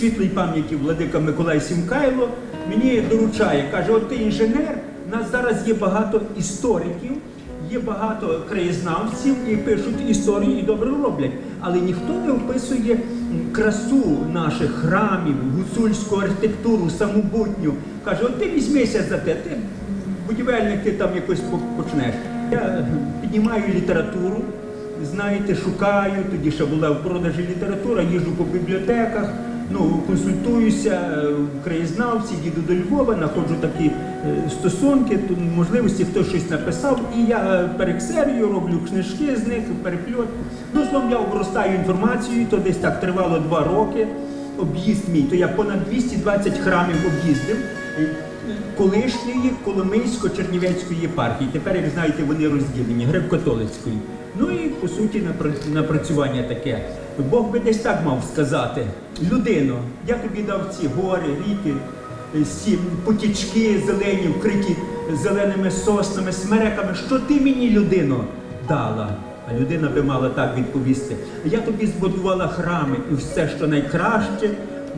світлої пам'яті владика Миколай Сімкайло мені доручає, каже: от ти інженер, у нас зараз є багато істориків, є багато краєзнавців і пишуть історію і добре роблять. Але ніхто не описує красу наших храмів, гуцульську архітектуру, самобутню. Каже, от ти візьмися за те, ти будівельник, ти там якось по- почнеш. Я піднімаю літературу, знаєте, шукаю, тоді ще була в продажі література, їжджу по бібліотеках, ну, консультуюся е, в краєзнавці, їду до Львова, знаходжу такі е, стосунки, тут можливості, хто щось написав, і я е, перексерію, роблю книжки з них, перепльотку. Ну, словом, я обростаю інформацією, то десь так тривало два роки. Об'їзд мій, то я понад 220 храмів об'їздив. Е, колишньої Коломийсько-Чернівецької єпархії. Тепер, як знаєте, вони розділені греко-католицької. Ну і по суті напра- напрацювання таке. Бог би десь так мав сказати: людино, я тобі дав ці гори, ріки, е, ці потічки зелені, вкриті зеленими соснами, смереками. Що ти мені, людино, дала? А людина би мала так відповісти. Я тобі збудувала храми, і все, що найкраще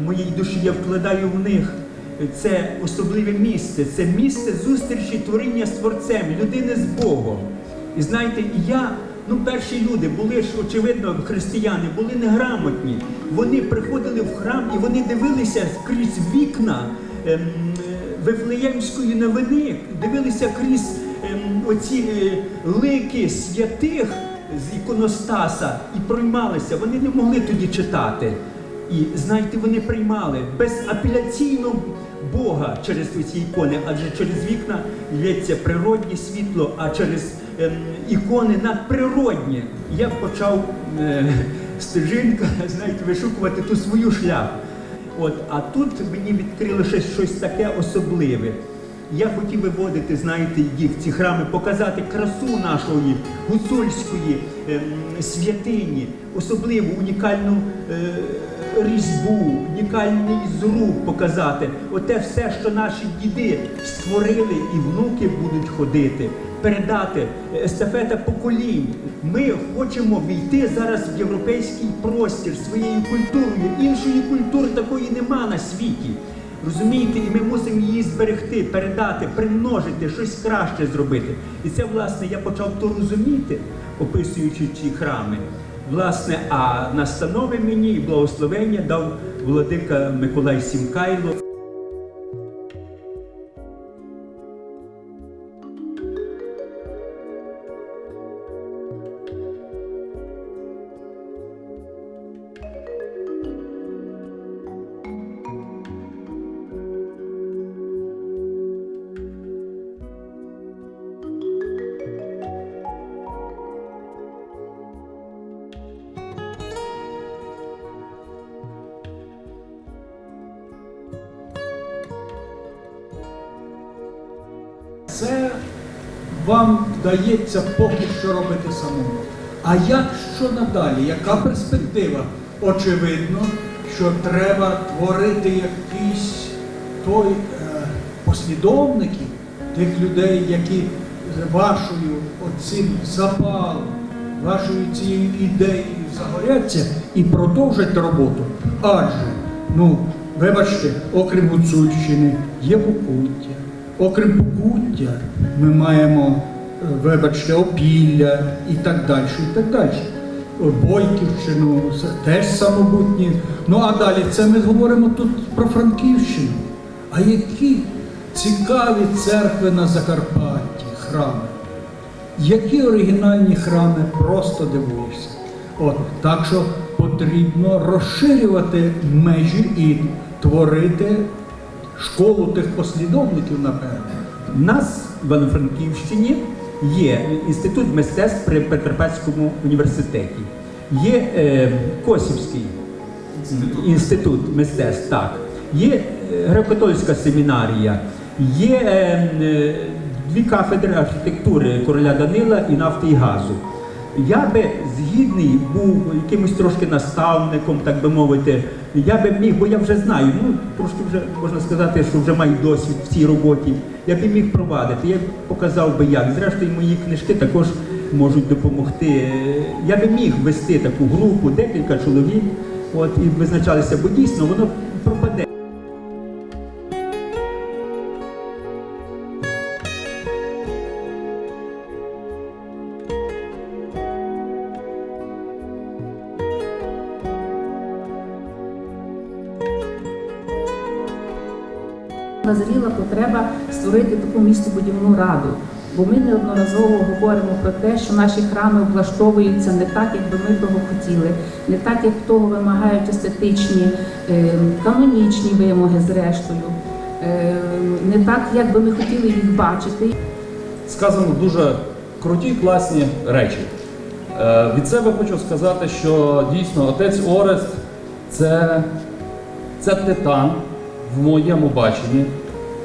в моїй душі я вкладаю в них. Це особливе місце, це місце зустрічі творіння з творцем, людини з Богом. І знаєте, я, ну перші люди були ж, очевидно, християни, були неграмотні. Вони приходили в храм і вони дивилися крізь вікна ем, Вифлеємської новини, дивилися крізь ем, оці е, лики святих з іконостаса і приймалися. Вони не могли тоді читати. І знаєте, вони приймали безапеляційно Бога через ці ікони, адже через вікна лється природнє світло, а через ікони надприроднє. Я почав е, стежинка, знаєте, вишукувати ту свою шляху. От, а тут мені відкрило щось, щось таке особливе. Я хотів виводити, знаєте, їх ці храми, показати красу нашої гуцульської ем, святині, особливу унікальну е, різьбу, унікальний зруб показати. Оте все, що наші діди створили, і внуки будуть ходити, передати естафета поколінь. Ми хочемо війти зараз в європейський простір своєю культурою. Іншої культури такої нема на світі. Розумієте, і ми мусимо її зберегти, передати, примножити, щось краще зробити. І це, власне, я почав то розуміти, описуючи ці храми. Власне, а настанови мені і благословення дав владика Миколай Сімкайло. Це вам вдається поки що робити самому. А як що надалі? Яка перспектива? Очевидно, що треба творити якісь той е, послідовники тих людей, які вашою оцим запалом, вашою цією ідеєю загоряться і продовжать роботу. Адже, ну, вибачте, окрім Гуцульщини, є Покуття. Окрім Покуття, ми маємо, е, вибачте, опілля і так далі, і так далі. Бойківщину, теж самобутні. Ну а далі це ми говоримо тут про Франківщину. А які цікаві церкви на Закарпатті, храми. Які оригінальні храми, просто дивуєшся. От, так що потрібно розширювати межі і творити школу тих послідовників, напевне. У нас в Івано-Франківщині є інститут мистецтв при Петропецькому університеті, є е, Косівський інститут, мистецтв, так, є е, греко-католицька семінарія, є е, е, дві кафедри архітектури короля Данила і нафти і газу. Я би згідний був якимось трошки наставником, так би мовити. Я би міг, бо я вже знаю, ну трошки вже можна сказати, що вже маю досвід в цій роботі. Я би міг провадити, я б показав би як. Зрештою, мої книжки також можуть допомогти. Я би міг вести таку групу, декілька чоловік, от і визначалися, бо дійсно воно назріла потреба створити таку містобудівну раду. Бо ми неодноразово говоримо про те, що наші храми облаштовуються не так, як би ми того хотіли, не так, як того вимагають естетичні, е, канонічні вимоги, зрештою, е, не так, як би ми хотіли їх бачити. сказано дуже круті, класні речі. Е, від себе хочу сказати, що дійсно отець Орест це, це титан в моєму баченні,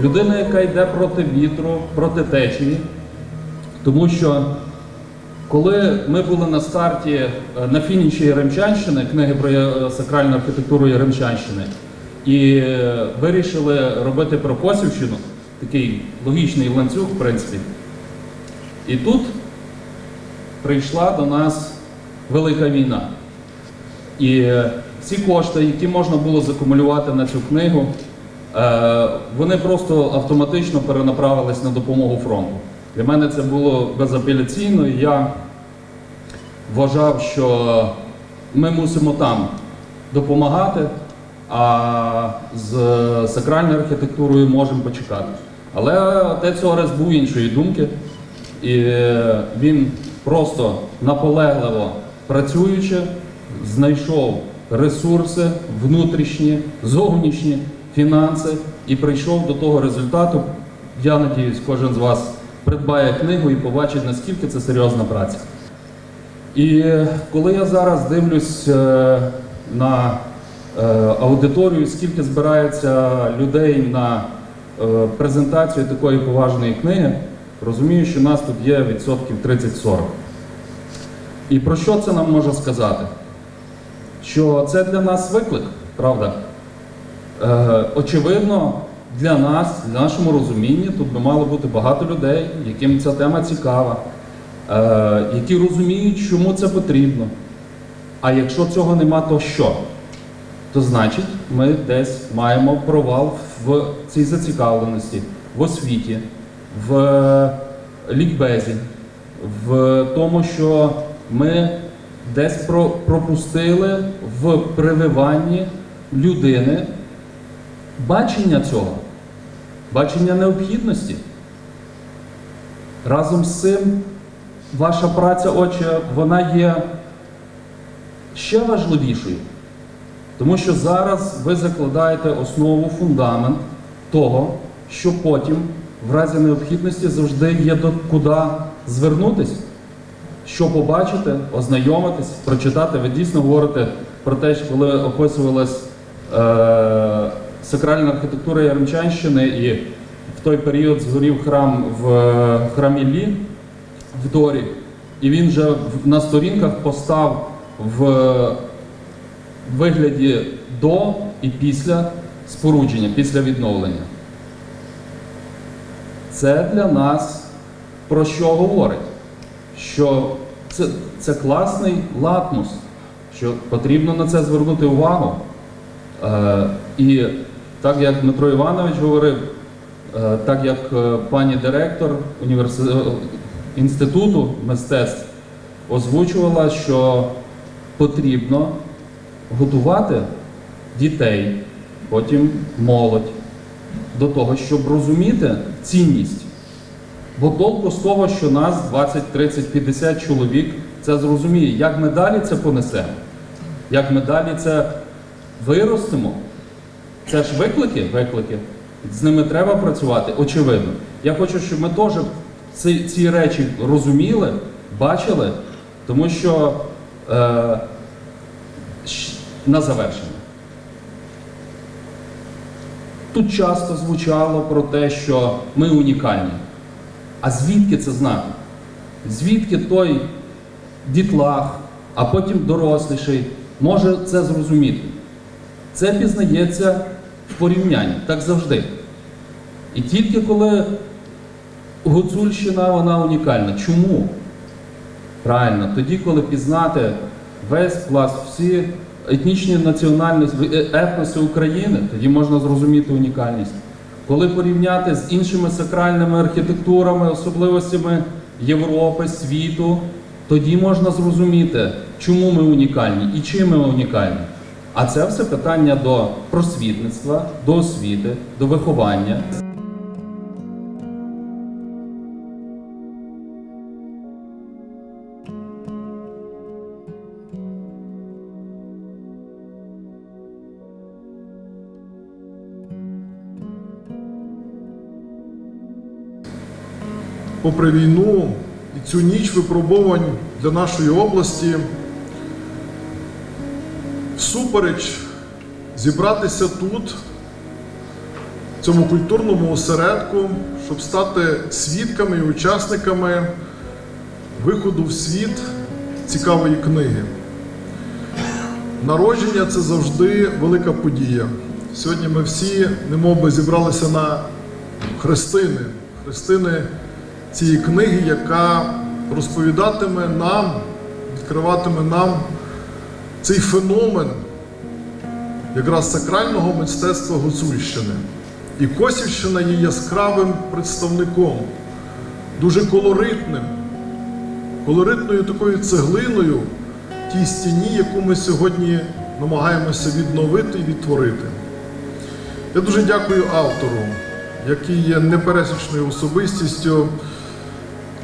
людина, яка йде проти вітру, проти течії. Тому що коли ми були на старті е, на фініші Яремчанщини, книги про е, сакральну архітектуру Яремчанщини, і е, вирішили робити про Косівщину, такий логічний ланцюг, в принципі. І тут прийшла до нас велика війна. І всі кошти, які можна було закумулювати на цю книгу, вони просто автоматично перенаправились на допомогу фронту. Для мене це було безапеляційно, і я вважав, що ми мусимо там допомагати, а з сакральною архітектурою можемо почекати. Але отець Орес був іншої думки, і він просто наполегливо працюючи, знайшов ресурси внутрішні, зовнішні, фінанси і прийшов до того результату. Я надіюсь, кожен з вас придбає книгу і побачить, наскільки це серйозна праця. І коли я зараз дивлюсь е, на е, аудиторію, скільки збирається людей на е, презентацію такої поважної книги, розумію, що нас тут є відсотків 30-40. І про що це нам може сказати? Що це для нас виклик, правда? Е, очевидно, для нас, для нашому розумінні, тут би мало бути багато людей, яким ця тема цікава, е, які розуміють, чому це потрібно. А якщо цього нема, то що? То значить, ми десь маємо провал в цій зацікавленості, в освіті, в лікбезі, в тому, що ми десь пропустили в прививанні людини бачення цього, бачення необхідності. Разом з цим ваша праця, отче, вона є ще важливішою. Тому що зараз ви закладаєте основу, фундамент того, що потім, в разі необхідності, завжди є до куди звернутися, що побачити, ознайомитись, прочитати. Ви дійсно говорите про те, що коли описувалась е, сакральна архітектура Яремчанщини, і в той період згорів храм в храмі Лі в Дорі, і він же на сторінках постав в вигляді до і після спорудження, після відновлення. Це для нас про що говорить? Що це, це класний латмус, що потрібно на це звернути увагу. Е, і так як Дмитро Іванович говорив, е, так як е, пані директор універси... е, інституту мистецтв озвучувала, що потрібно готувати дітей, потім молодь до того, щоб розуміти цінність. Бо толку з того, що нас 20, 30, 50 чоловік це зрозуміє, як ми далі це понесемо, як ми далі це виростемо. Це ж виклики, виклики. З ними треба працювати, очевидно. Я хочу, щоб ми теж ці, ці речі розуміли, бачили, тому що е, на завершення. Тут часто звучало про те, що ми унікальні. А звідки це знати? Звідки той дітлах, а потім доросліший може це зрозуміти? Це пізнається в порівнянні, так завжди. І тільки коли Гуцульщина вона унікальна. Чому? Правильно, тоді, коли пізнати весь пласт, всі етнічні національності, е- етноси України, тоді можна зрозуміти унікальність. Коли порівняти з іншими сакральними архітектурами, особливостями Європи, світу, тоді можна зрозуміти, чому ми унікальні і чим ми унікальні. А це все питання до просвітництва, до освіти, до виховання. попри війну і цю ніч випробувань для нашої області, всупереч зібратися тут, в цьому культурному осередку, щоб стати свідками і учасниками виходу в світ цікавої книги. Народження це завжди велика подія. Сьогодні ми всі, немов би, зібралися на хрестини, хрестини цієї книги, яка розповідатиме нам, відкриватиме нам цей феномен якраз сакрального мистецтва Гуцульщини. І Косівщина є яскравим представником, дуже колоритним, колоритною такою цеглиною тій стіні, яку ми сьогодні намагаємося відновити і відтворити. Я дуже дякую автору, який є непересічною особистістю,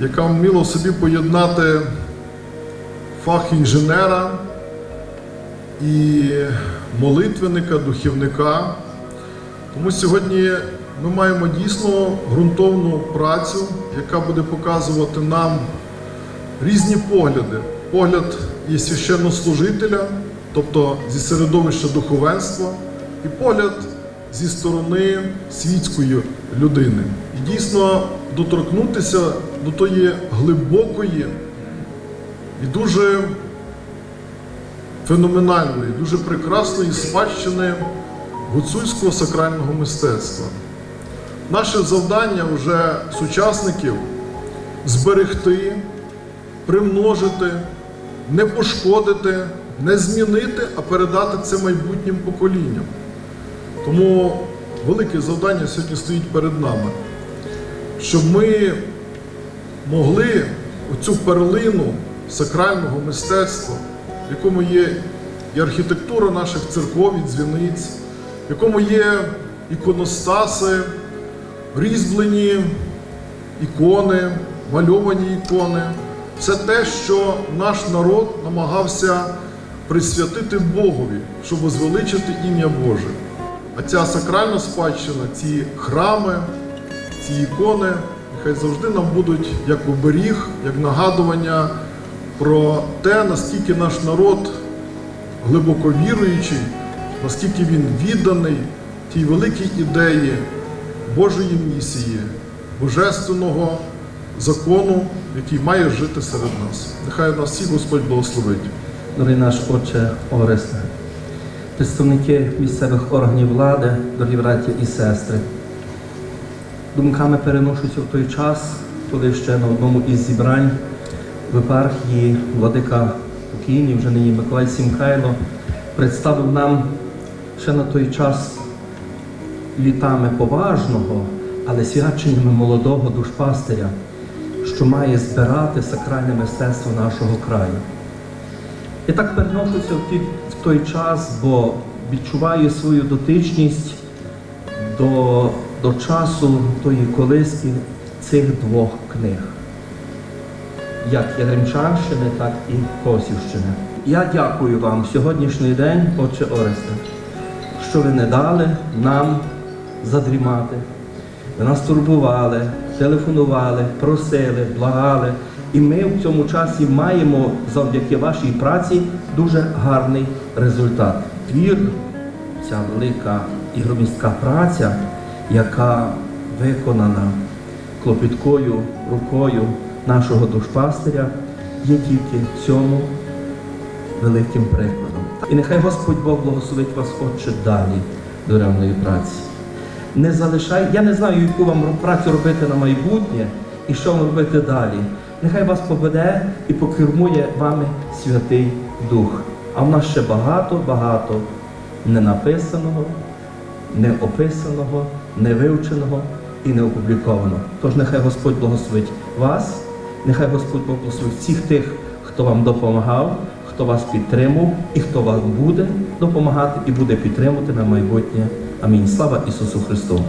яка вміла собі поєднати фах інженера і молитвенника, духівника. Тому сьогодні ми маємо дійсно ґрунтовну працю, яка буде показувати нам різні погляди. Погляд і священнослужителя, тобто зі середовища духовенства, і погляд зі сторони світської людини. І дійсно доторкнутися до тої глибокої і дуже феноменальної, дуже прекрасної спадщини гуцульського сакрального мистецтва. Наше завдання вже сучасників зберегти, примножити, не пошкодити, не змінити, а передати це майбутнім поколінням. Тому велике завдання сьогодні стоїть перед нами, щоб ми могли оцю перлину сакрального мистецтва, в якому є і архітектура наших церков і дзвіниць, в якому є іконостаси, різьблені ікони, мальовані ікони, все те, що наш народ намагався присвятити Богові, щоб возвеличити ім'я Боже. А ця сакральна спадщина, ці храми, ці ікони, нехай завжди нам будуть як оберіг, як нагадування про те, наскільки наш народ глибоко віруючий, наскільки він відданий тій великій ідеї Божої місії, божественного закону, який має жити серед нас. Нехай нас всіх Господь благословить. Дорогий наш Отче Оресте, представники місцевих органів влади, дорогі браті і сестри, думками переношуся в той час, коли ще на одному із зібрань в епархії владика покійний, вже нині Миколай Сімхайло, представив нам ще на той час літами поважного, але свяченнями молодого душпастиря, що має збирати сакральне мистецтво нашого краю. Я так переношуся в той час, бо відчуваю свою дотичність до, до часу тої колиски цих двох книг, як Ягримчанщини, так і Косівщини. Я дякую вам сьогоднішній день, Отче Оресте, що ви не дали нам задрімати. Ви нас турбували, телефонували, просили, благали. І ми в цьому часі маємо завдяки вашій праці дуже гарний результат. Твір, ця велика і громістка праця, яка виконана клопіткою рукою нашого душпастиря, є тільки цьому великим прикладом. І нехай Господь Бог благословить вас, Отче, далі до ревної праці. Не залишай, я не знаю, яку вам працю робити на майбутнє і що вам робити далі. Нехай вас поведе і покермує вами Святий Дух. А в нас ще багато-багато ненаписаного, неописаного, невивченого і неопублікованого. Тож нехай Господь благословить вас, нехай Господь благословить всіх тих, хто вам допомагав, хто вас підтримав і хто вас буде допомагати і буде підтримувати на майбутнє. Амінь. Слава Ісусу Христу!